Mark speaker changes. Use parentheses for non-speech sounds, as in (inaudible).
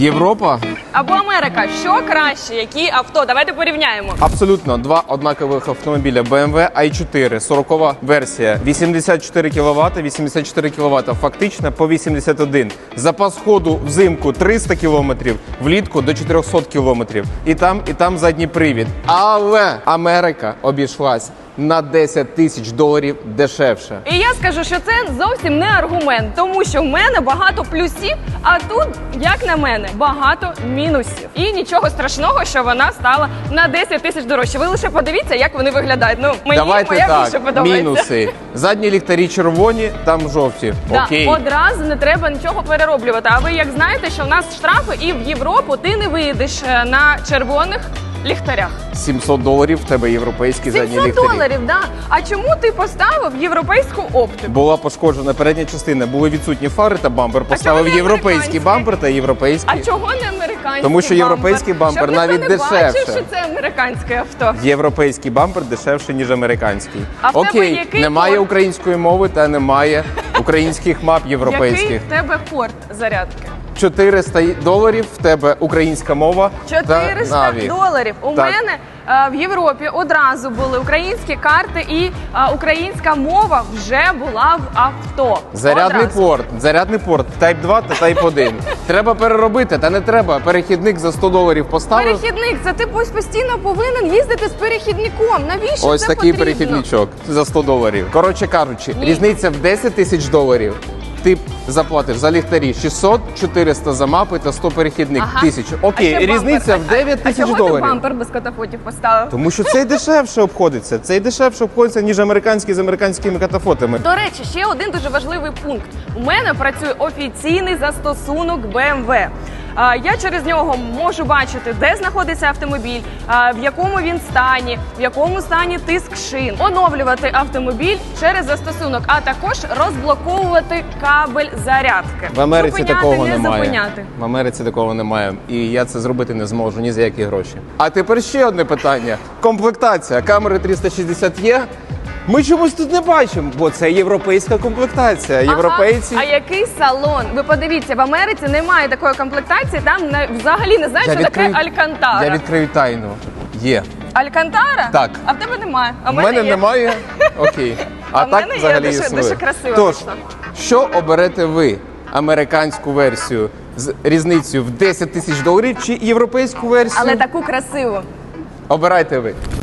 Speaker 1: Європа
Speaker 2: Або Америка. Що краще? Які авто? Давайте порівняємо.
Speaker 1: абсолютно два однакових автомобіля BMW i4, 40 версія, 84 кВт, 84 кВт, фактично по 81. Запас ходу взимку 300 км, влітку до 400 км. І там, і там задній привід. Але Америка обійшлась на 10 тисяч доларів дешевше.
Speaker 2: І я скажу, що це зовсім не аргумент, тому що в мене багато плюсів, а тут, як на мене, багато мінусів. І нічого страшного, що вона стала на 10 тисяч дорожче. Ви лише подивіться, як вони виглядають. Ну мені
Speaker 1: Давайте
Speaker 2: моя більше
Speaker 1: так,
Speaker 2: подобається.
Speaker 1: мінуси. Задні ліхтарі червоні, там жовті.
Speaker 2: Да,
Speaker 1: Окей.
Speaker 2: одразу не треба нічого перероблювати. А ви як знаєте, що в нас штрафи і в Європу ти не виїдеш е, на червоних ліхтарях.
Speaker 1: 700 доларів в тебе європейські задні
Speaker 2: 700
Speaker 1: ліхтарі.
Speaker 2: доларів, да. А чому ти поставив європейську оптику?
Speaker 1: Була пошкоджена передня частина, були відсутні фари та бампер. Поставив
Speaker 2: не
Speaker 1: європейський
Speaker 2: американський?
Speaker 1: бампер та європейський.
Speaker 2: А чого не американський?
Speaker 1: Тому що європейський бампер
Speaker 2: Щоб
Speaker 1: навіть
Speaker 2: ніхто не
Speaker 1: дешевше.
Speaker 2: бачив, що це американське авто.
Speaker 1: Європейський бампер дешевше, ніж американський.
Speaker 2: А в тебе
Speaker 1: Окей,
Speaker 2: який
Speaker 1: немає
Speaker 2: порт?
Speaker 1: української мови та немає (laughs) українських мап
Speaker 2: Який
Speaker 1: європейських.
Speaker 2: в тебе порт зарядки?
Speaker 1: 400 доларів в тебе українська мова
Speaker 2: 400
Speaker 1: наві.
Speaker 2: доларів. У
Speaker 1: Так.
Speaker 2: мене е, в Європі одразу були українські карти, і е, українська мова вже була в авто.
Speaker 1: Зарядний
Speaker 2: Одразу.
Speaker 1: порт, зарядний порт Type 2 та Type 1. (laughs) треба переробити, та не треба. Перехідник за 100 доларів поставив.
Speaker 2: Перехідник, це ти пос- постійно повинен їздити з перехідником. Навіщо
Speaker 1: Ось
Speaker 2: це
Speaker 1: такий
Speaker 2: потрібно?
Speaker 1: перехідничок за 100 доларів. Коротше кажучи,
Speaker 2: Ні.
Speaker 1: різниця в 10 тисяч доларів. Ти заплатиш за ліхтарі 600, 400 за мапи та 100 перехідник.
Speaker 2: Ага.
Speaker 1: Тисячу.
Speaker 2: А
Speaker 1: Окей,
Speaker 2: ще
Speaker 1: різниця
Speaker 2: бампер.
Speaker 1: в 9
Speaker 2: А
Speaker 1: тисяч
Speaker 2: чого
Speaker 1: доларів.
Speaker 2: ти бампер без катафотів поставив?
Speaker 1: Тому що цей дешевше обходиться. Цей дешевше обходиться, ніж американські з американськими катафотами.
Speaker 2: До речі, ще один дуже важливий пункт. У мене працює офіційний застосунок BMW. Я через нього можу бачити, де знаходиться автомобіль, в якому він стані, в якому стані тиск шин, оновлювати автомобіль через застосунок, а також розблоковувати кабель зарядки.
Speaker 1: В Америці
Speaker 2: Зупиняти,
Speaker 1: такого
Speaker 2: не
Speaker 1: немає.
Speaker 2: зупиняти.
Speaker 1: В Америці такого немає. І я це зробити не зможу ні за які гроші. А тепер ще одне питання: комплектація. Камери 360 є. Ми чомусь тут не бачимо, бо це європейська комплектація. Європейці.
Speaker 2: Ага. А який салон? Ви подивіться, в Америці немає такої комплектації. Там не, взагалі не знають, що таке Алькантара.
Speaker 1: я відкрию тайну. Є.
Speaker 2: Алькантара?
Speaker 1: Так.
Speaker 2: А в тебе немає. А
Speaker 1: У
Speaker 2: в
Speaker 1: мене
Speaker 2: є.
Speaker 1: немає. Окей. (laughs) А,
Speaker 2: А в
Speaker 1: так
Speaker 2: мене є
Speaker 1: взагалі
Speaker 2: дуже-
Speaker 1: існує.
Speaker 2: дуже красиво
Speaker 1: Тож,
Speaker 2: вийшло.
Speaker 1: що оберете ви? Американську версію з різницею в 10 тисяч доларів чи європейську версію?
Speaker 2: Але таку красиву.
Speaker 1: Обирайте ви.